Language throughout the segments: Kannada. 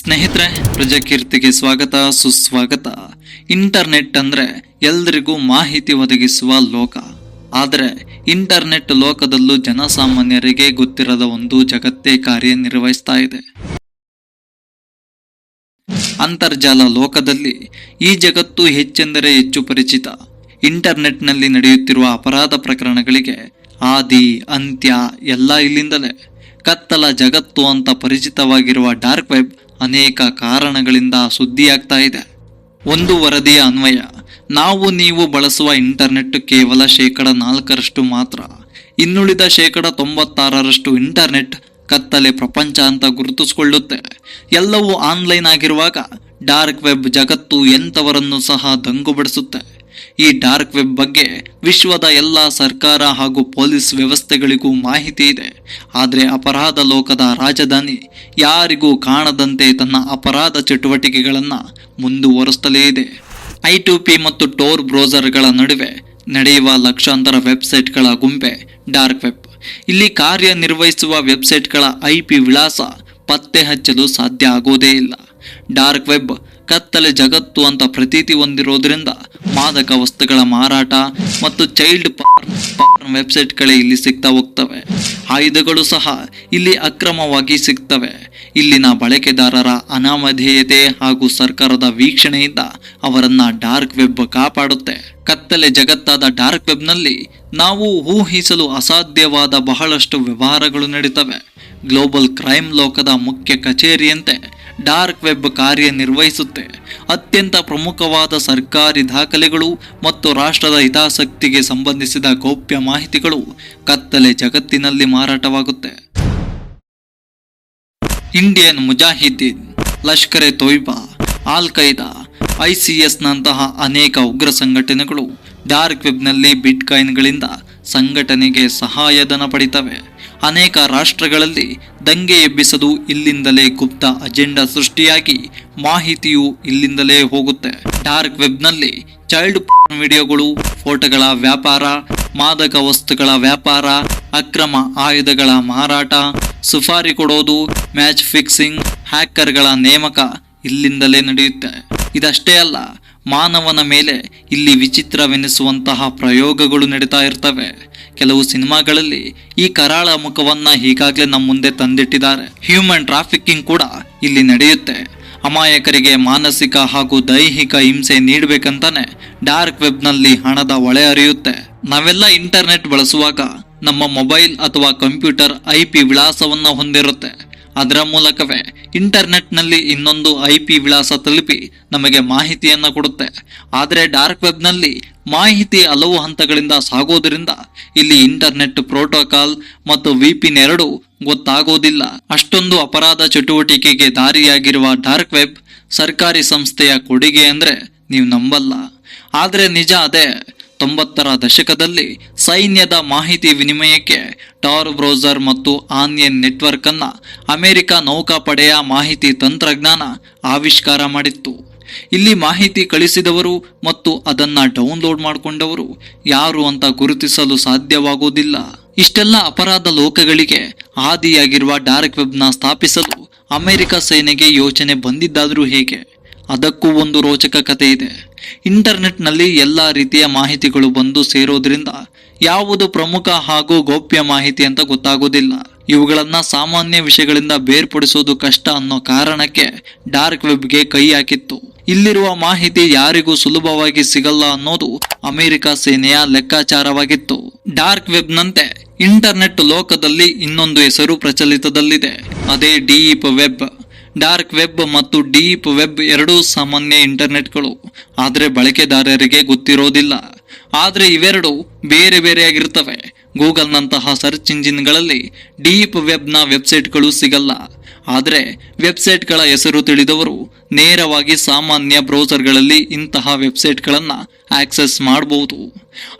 ಸ್ನೇಹಿತರೆ, ಪ್ರಜಾಕೀರ್ತಿಗೆ ಸ್ವಾಗತ, ಸುಸ್ವಾಗತ. ಇಂಟರ್ನೆಟ್ ಅಂದ್ರೆ ಎಲ್ರಿಗೂ ಮಾಹಿತಿ ಒದಗಿಸುವ ಲೋಕ. ಆದರೆ ಇಂಟರ್ನೆಟ್ ಲೋಕದಲ್ಲೂ ಜನಸಾಮಾನ್ಯರಿಗೆ ಗೊತ್ತಿರದ ಒಂದು ಜಗತ್ತೇ ಕಾರ್ಯನಿರ್ವಹಿಸ್ತಾ ಇದೆ. ಅಂತರ್ಜಾಲ ಲೋಕದಲ್ಲಿ ಈ ಜಗತ್ತು ಹೆಚ್ಚೆಂದರೆ ಹೆಚ್ಚು ಪರಿಚಿತ. ಇಂಟರ್ನೆಟ್ನಲ್ಲಿ ನಡೆಯುತ್ತಿರುವ ಅಪರಾಧ ಪ್ರಕರಣಗಳಿಗೆ ಆದಿ, ಅಂತ್ಯ ಎಲ್ಲ ಇಲ್ಲಿಂದಲೇ. ಕತ್ತಲ ಜಗತ್ತು ಅಂತ ಪರಿಚಿತವಾಗಿರುವ ಡಾರ್ಕ್ ವೆಬ್ ಅನೇಕ ಕಾರಣಗಳಿಂದ ಸುದ್ದಿಯಾಗ್ತಾ ಇದೆ. ಒಂದು ವರದಿಯ ಅನ್ವಯ, ನಾವು ನೀವು ಬಳಸುವ ಇಂಟರ್ನೆಟ್ ಕೇವಲ ಶೇಕಡ ನಾಲ್ಕರಷ್ಟು ಮಾತ್ರ. ಇನ್ನುಳಿದ ಶೇಕಡ ತೊಂಬತ್ತಾರರಷ್ಟು ಇಂಟರ್ನೆಟ್ ಕತ್ತಲೆ ಪ್ರಪಂಚ ಅಂತ ಗುರುತಿಸಿಕೊಳ್ಳುತ್ತೆ. ಎಲ್ಲವೂ ಆನ್ಲೈನ್ ಆಗಿರುವಾಗ ಡಾರ್ಕ್ ವೆಬ್ ಜಗತ್ತು ಎಂಥವರನ್ನು ಸಹ ದಂಗುಬಡಿಸುತ್ತೆ ಈ ಡಾರ್ಕ್ ವೆಬ್ ಬಗ್ಗೆ ವಿಶ್ವದ ಎಲ್ಲ ಸರ್ಕಾರ ಹಾಗೂ ಪೊಲೀಸ್ ವ್ಯವಸ್ಥೆಗಳಿಗೂ ಮಾಹಿತಿ ಇದೆ. ಆದರೆ ಅಪರಾಧ ಲೋಕದ ರಾಜಧಾನಿ ಯಾರಿಗೂ ಕಾಣದಂತೆ ತನ್ನ ಅಪರಾಧ ಚಟುವಟಿಕೆಗಳನ್ನು ಮುಂದುವರಿಸುತ್ತಲೇ ಇದೆ. ಐ ಟು ಪಿ ಮತ್ತು ಟೋರ್ ಬ್ರೌಸರ್ಗಳ ನಡುವೆ ನಡೆಯುವ ಲಕ್ಷಾಂತರ ವೆಬ್ಸೈಟ್ಗಳ ಗುಂಪೆ ಡಾರ್ಕ್ ವೆಬ್. ಇಲ್ಲಿ ಕಾರ್ಯನಿರ್ವಹಿಸುವ ವೆಬ್ಸೈಟ್ಗಳ ಐ ಪಿ ವಿಳಾಸ ಪತ್ತೆ ಹಚ್ಚಲು ಸಾಧ್ಯ ಆಗೋದೇ ಇಲ್ಲ. ಡಾರ್ಕ್ ವೆಬ್ ಕತ್ತಲೆ ಜಗತ್ತು ಅಂತ ಪ್ರತೀತಿ ಹೊಂದಿರೋದ್ರಿಂದ ಮಾದಕ ವಸ್ತುಗಳ ಮಾರಾಟ ಮತ್ತು ಚೈಲ್ಡ್ ಪಾರ್ನ್ ವೆಬ್ಸೈಟ್ಗಳೇ ಇಲ್ಲಿ ಸಿಗ್ತಾ ಹೋಗ್ತವೆ. ಆಯುಧಗಳು ಸಹ ಇಲ್ಲಿ ಅಕ್ರಮವಾಗಿ ಸಿಗ್ತವೆ. ಇಲ್ಲಿನ ಬಳಕೆದಾರರ ಅನಾಮಧೇಯತೆ ಹಾಗೂ ಸರ್ಕಾರದ ವೀಕ್ಷಣೆಯಿಂದ ಅವರನ್ನ ಡಾರ್ಕ್ ವೆಬ್ ಕಾಪಾಡುತ್ತೆ. ಕತ್ತಲೆ ಜಗತ್ತಾದ ಡಾರ್ಕ್ ವೆಬ್ನಲ್ಲಿ ನಾವು ಊಹಿಸಲು ಅಸಾಧ್ಯವಾದ ಬಹಳಷ್ಟು ವ್ಯವಹಾರಗಳು ನಡೀತವೆ. ಗ್ಲೋಬಲ್ ಕ್ರೈಮ್ ಲೋಕದ ಮುಖ್ಯ ಕಚೇರಿಯಂತೆ ಡಾರ್ಕ್ ವೆಬ್ ಕಾರ್ಯನಿರ್ವಹಿಸುತ್ತೆ. ಅತ್ಯಂತ ಪ್ರಮುಖವಾದ ಸರ್ಕಾರಿ ದಾಖಲೆಗಳು ಮತ್ತು ರಾಷ್ಟ್ರದ ಹಿತಾಸಕ್ತಿಗೆ ಸಂಬಂಧಿಸಿದ ಗೌಪ್ಯ ಮಾಹಿತಿಗಳು ಕತ್ತಲೆ ಜಗತ್ತಿನಲ್ಲಿ ಮಾರಾಟವಾಗುತ್ತೆ. Indian Mujahideen, Lashkar Taiba Al Qaeda ಐಸಿಎಸ್ನಂತಹ ಅನೇಕ ಉಗ್ರ ಸಂಘಟನೆಗಳು ಡಾರ್ಕ್ ವೆಬ್ನಲ್ಲಿ ಬಿಟ್ಕಾಯಿನ್ಗಳಿಂದ ಸಂಘಟನೆಗೆ ಸಹಾಯಧನ ಪಡಿತವೆ. ಅನೇಕ ರಾಷ್ಟ್ರಗಳಲ್ಲಿ ದಂಗೆ ಎಬ್ಬಿಸದು ಇಲ್ಲಿಂದಲೇ ಗುಪ್ತ ಅಜೆಂಡಾ ಸೃಷ್ಟಿಯಾಗಿ ಮಾಹಿತಿಯು ಇಲ್ಲಿಂದಲೇ ಹೋಗುತ್ತೆ. ಡಾರ್ಕ್ ವೆಬ್ನಲ್ಲಿ ಚೈಲ್ಡ್ ವಿಡಿಯೋಗಳು, ಫೋಟೋಗಳ ವ್ಯಾಪಾರ, ಮಾದಕ ವಸ್ತುಗಳ ವ್ಯಾಪಾರ, ಅಕ್ರಮ ಆಯುಧಗಳ ಮಾರಾಟ, ಸುಫಾರಿ ಕೊಡೋದು, ಮ್ಯಾಚ್ ಫಿಕ್ಸಿಂಗ್, ಹ್ಯಾಕರ್ಗಳ ನೇಮಕ ಇಲ್ಲಿಂದಲೇ ನಡೆಯುತ್ತೆ. ಇದಷ್ಟೇ ಅಲ್ಲ, ಮಾನವನ ಮೇಲೆ ಇಲ್ಲಿ ವಿಚಿತ್ರವೆನಿಸುವಂತಹ ಪ್ರಯೋಗಗಳು ನಡೀತಾ ಇರ್ತವೆ. ಕೆಲವು ಸಿನಿಮಾಗಳಲ್ಲಿ ಈ ಕರಾಳ ಮುಖವನ್ನ ಈಗಾಗಲೇ ನಮ್ಮ ಮುಂದೆ ತಂದಿಟ್ಟಿದ್ದಾರೆ. ಹ್ಯೂಮನ್ ಟ್ರಾಫಿಕಿಂಗ್ ಕೂಡ ಇಲ್ಲಿ ನಡೆಯುತ್ತೆ. ಅಮಾಯಕರಿಗೆ ಮಾನಸಿಕ ಹಾಗೂ ದೈಹಿಕ ಹಿಂಸೆ ನೀಡಬೇಕಂತಾನೆ ಡಾರ್ಕ್ ವೆಬ್ನಲ್ಲಿ ಹಣದ ಒಳೆ ಅರಿಯುತ್ತೆ ನಾವೆಲ್ಲ ಇಂಟರ್ನೆಟ್ ಬಳಸುವಾಗ ನಮ್ಮ ಮೊಬೈಲ್ ಅಥವಾ ಕಂಪ್ಯೂಟರ್ ಐ ಪಿ ವಿಳಾಸವನ್ನ ಹೊಂದಿರುತ್ತೆ. ಅದರ ಮೂಲಕವೇ ಇಂಟರ್ನೆಟ್ನಲ್ಲಿ ಇನ್ನೊಂದು ಐ ಪಿ ವಿಳಾಸ ತಲುಪಿ ನಮಗೆ ಮಾಹಿತಿಯನ್ನು ಕೊಡುತ್ತೆ. ಆದರೆ ಡಾರ್ಕ್ ವೆಬ್ನಲ್ಲಿ ಮಾಹಿತಿ ಹಲವು ಹಂತಗಳಿಂದ ಸಾಗೋದರಿಂದ ಇಲ್ಲಿ ಇಂಟರ್ನೆಟ್ ಪ್ರೋಟೋಕಾಲ್ ಮತ್ತು ವಿಪಿನ್ ಎರಡು ಗೊತ್ತಾಗೋದಿಲ್ಲ. ಅಷ್ಟೊಂದು ಅಪರಾಧ ಚಟುವಟಿಕೆಗೆ ದಾರಿಯಾಗಿರುವ ಡಾರ್ಕ್ ವೆಬ್ ಸರ್ಕಾರಿ ಸಂಸ್ಥೆಯ ಕೊಡುಗೆ ಅಂದ್ರೆ ನೀವು ನಂಬಲ್ಲ. ಆದರೆ ನಿಜ ಅದೇ, ತೊಂಬತ್ತರ ದಶಕದಲ್ಲಿ ಸೈನ್ಯದ ಮಾಹಿತಿ ವಿನಿಮಯಕ್ಕೆ ಟಾರ್ ಬ್ರೌಸರ್ ಮತ್ತು ಆನ್ಯನ್ ನೆಟ್ವರ್ಕ್ ಅನ್ನ ಅಮೆರಿಕ ನೌಕಾಪಡೆಯ ಮಾಹಿತಿ ತಂತ್ರಜ್ಞಾನ ಆವಿಷ್ಕಾರ ಮಾಡಿತ್ತು. ಇಲ್ಲಿ ಮಾಹಿತಿ ಕಳಿಸಿದವರು ಮತ್ತು ಅದನ್ನ ಡೌನ್ಲೋಡ್ ಮಾಡಿಕೊಂಡವರು ಯಾರು ಅಂತ ಗುರುತಿಸಲು ಸಾಧ್ಯವಾಗುವುದಿಲ್ಲ ಇಷ್ಟೆಲ್ಲ ಅಪರಾಧ ಲೋಕಗಳಿಗೆ ಆದಿಯಾಗಿರುವ ಡಾರ್ಕ್ ವೆಬ್ನ ಸ್ಥಾಪಿಸಲು ಅಮೆರಿಕ ಸೇನೆಗೆ ಯೋಚನೆ ಬಂದಿದ್ದಾದರೂ ಹೇಗೆ? ಅದಕ್ಕೂ ಒಂದು ರೋಚಕ ಕಥೆ ಇದೆ. ಇಂಟರ್ನೆಟ್ನಲ್ಲಿ ಎಲ್ಲ ರೀತಿಯ ಮಾಹಿತಿಗಳು ಬಂದು ಸೇರೋದ್ರಿಂದ ಯಾವುದು ಪ್ರಮುಖ ಹಾಗೂ ಗೌಪ್ಯ ಮಾಹಿತಿ ಅಂತ ಗೊತ್ತಾಗೋದಿಲ್ಲ ಇವುಗಳನ್ನ ಸಾಮಾನ್ಯ ವಿಷಯಗಳಿಂದ ಬೇರ್ಪಡಿಸೋದು ಕಷ್ಟ ಅನ್ನೋ ಕಾರಣಕ್ಕೆ ಡಾರ್ಕ್ ವೆಬ್ಗೆ ಕೈ ಹಾಕಿತ್ತು. ಇಲ್ಲಿರುವ ಮಾಹಿತಿ ಯಾರಿಗೂ ಸುಲಭವಾಗಿ ಸಿಗಲ್ಲ ಅನ್ನೋದು ಅಮೆರಿಕ ಸೇನೆಯ ಲೆಕ್ಕಾಚಾರವಾಗಿತ್ತು. ಡಾರ್ಕ್ ವೆಬ್ನಂತೆ ಇಂಟರ್ನೆಟ್ ಲೋಕದಲ್ಲಿ ಇನ್ನೊಂದು ಹೆಸರು ಪ್ರಚಲಿತದಲ್ಲಿದೆ. ಅದೇ ಡೀಪ್ ವೆಬ್. ಡಾರ್ಕ್ ವೆಬ್ ಮತ್ತು ಡೀಪ್ ವೆಬ್ ಎರಡೂ ಸಾಮಾನ್ಯ ಇಂಟರ್ನೆಟ್ಗಳು. ಆದರೆ ಬಳಕೆದಾರರಿಗೆ ಗೊತ್ತಿರೋದಿಲ್ಲ. ಆದರೆ ಇವೆರಡು ಬೇರೆ ಬೇರೆಯಾಗಿರ್ತವೆ. ಗೂಗಲ್ನಂತಹ ಸರ್ಚ್ ಇಂಜಿನ್ಗಳಲ್ಲಿ ಡೀಪ್ ವೆಬ್ನ ವೆಬ್ಸೈಟ್ಗಳು ಸಿಗಲ್ಲ. ಆದರೆ ವೆಬ್ಸೈಟ್ಗಳ ಹೆಸರು ತಿಳಿದವರು ನೇರವಾಗಿ ಸಾಮಾನ್ಯ ಬ್ರೌಸರ್ಗಳಲ್ಲಿ ಇಂತಹ ವೆಬ್ಸೈಟ್ಗಳನ್ನು ಆಕ್ಸೆಸ್ ಮಾಡಬಹುದು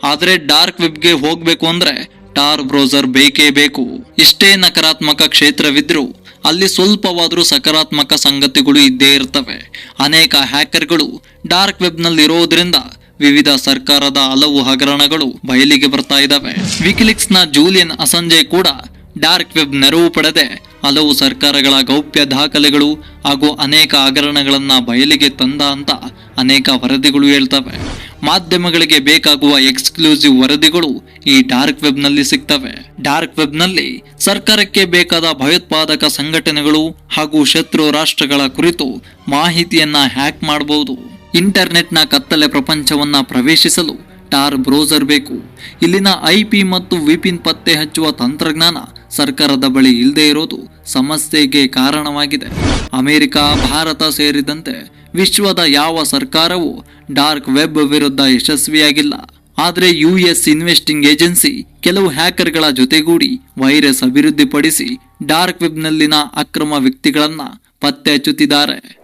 ಆದರೆ ಡಾರ್ಕ್ ವೆಬ್ಗೆ ಹೋಗಬೇಕು ಅಂದರೆ ಟಾರ್ ಬ್ರೌಸರ್ ಬೇಕೇ ಬೇಕು. ಇಷ್ಟೇ ನಕಾರಾತ್ಮಕ ಕ್ಷೇತ್ರವಿದ್ದರೂ ಅಲ್ಲಿ ಸ್ವಲ್ಪವಾದರೂ ಸಕಾರಾತ್ಮಕ ಸಂಗತಿಗಳು ಇದ್ದೇ ಇರ್ತವೆ. ಅನೇಕ ಹ್ಯಾಕರ್ಗಳು ಡಾರ್ಕ್ ವೆಬ್ನಲ್ಲಿರೋದ್ರಿಂದ ವಿವಿಧ ಸರ್ಕಾರದ ಹಲವು ಹಗರಣಗಳು ಬಯಲಿಗೆ ಬರ್ತಾ ಇದ್ದಾವೆ. ವಿಕಿಲಿಕ್ಸ್ನ ಜೂಲಿಯನ್ ಅಸಂಜೆ ಕೂಡ ಡಾರ್ಕ್ ವೆಬ್ ನೆರವು ಪಡೆದೆ. ಹಲವು ಸರ್ಕಾರಗಳ ಗೌಪ್ಯ ದಾಖಲೆಗಳು ಹಾಗೂ ಅನೇಕ ಹಗರಣಗಳನ್ನ ಬಯಲಿಗೆ ತಂದ ಅಂತ ಅನೇಕ ವರದಿಗಳು ಹೇಳ್ತವೆ. ಮಾಧ್ಯಮಗಳಿಗೆ ಬೇಕಾಗುವ ಎಕ್ಸ್ಕ್ಲೂಸಿವ್ ವರದಿಗಳು ಈ ಡಾರ್ಕ್ ವೆಬ್ನಲ್ಲಿ ಸಿಗ್ತವೆ. ಡಾರ್ಕ್ ವೆಬ್ನಲ್ಲಿ ಸರ್ಕಾರಕ್ಕೆ ಬೇಕಾದ ಭಯೋತ್ಪಾದಕ ಸಂಘಟನೆಗಳು ಹಾಗೂ ಶತ್ರು ರಾಷ್ಟ್ರಗಳ ಕುರಿತು ಮಾಹಿತಿಯನ್ನ ಹ್ಯಾಕ್ ಮಾಡಬಹುದು ಇಂಟರ್ನೆಟ್ನ ಕತ್ತಲೆ ಪ್ರಪಂಚವನ್ನು ಪ್ರವೇಶಿಸಲು ಟಾರ್ ಬ್ರೌಸರ್ ಬೇಕು. ಇಲ್ಲಿನ ಐಪಿ ಮತ್ತು ವಿಪಿನ್ ಪತ್ತೆ ಹಚ್ಚುವ ತಂತ್ರಜ್ಞಾನ ಸರ್ಕಾರದ ಬಳಿ ಇಲ್ಲದೆ ಇರೋದು ಸಮಸ್ಯೆಗೆ ಕಾರಣವಾಗಿದೆ. ಅಮೆರಿಕ, ಭಾರತ ಸೇರಿದಂತೆ ವಿಶ್ವದ ಯಾವ ಸರ್ಕಾರವೂ ಡಾರ್ಕ್ ವೆಬ್ ವಿರುದ್ಧ ಯಶಸ್ವಿಯಾಗಿಲ್ಲ. ಆದರೆ ಯು ಎಸ್ ಇನ್ವೆಸ್ಟಿಂಗ್ ಏಜೆನ್ಸಿ ಕೆಲವು ಹ್ಯಾಕರ್ಗಳ ಜೊತೆಗೂಡಿ ವೈರಸ್ ಅಭಿವೃದ್ಧಿಪಡಿಸಿ ಡಾರ್ಕ್ ವೆಬ್ನಲ್ಲಿನ ಅಕ್ರಮ ವ್ಯಕ್ತಿಗಳನ್ನ ಪತ್ತೆ ಹಚ್ಚುತ್ತಿದ್ದಾರೆ.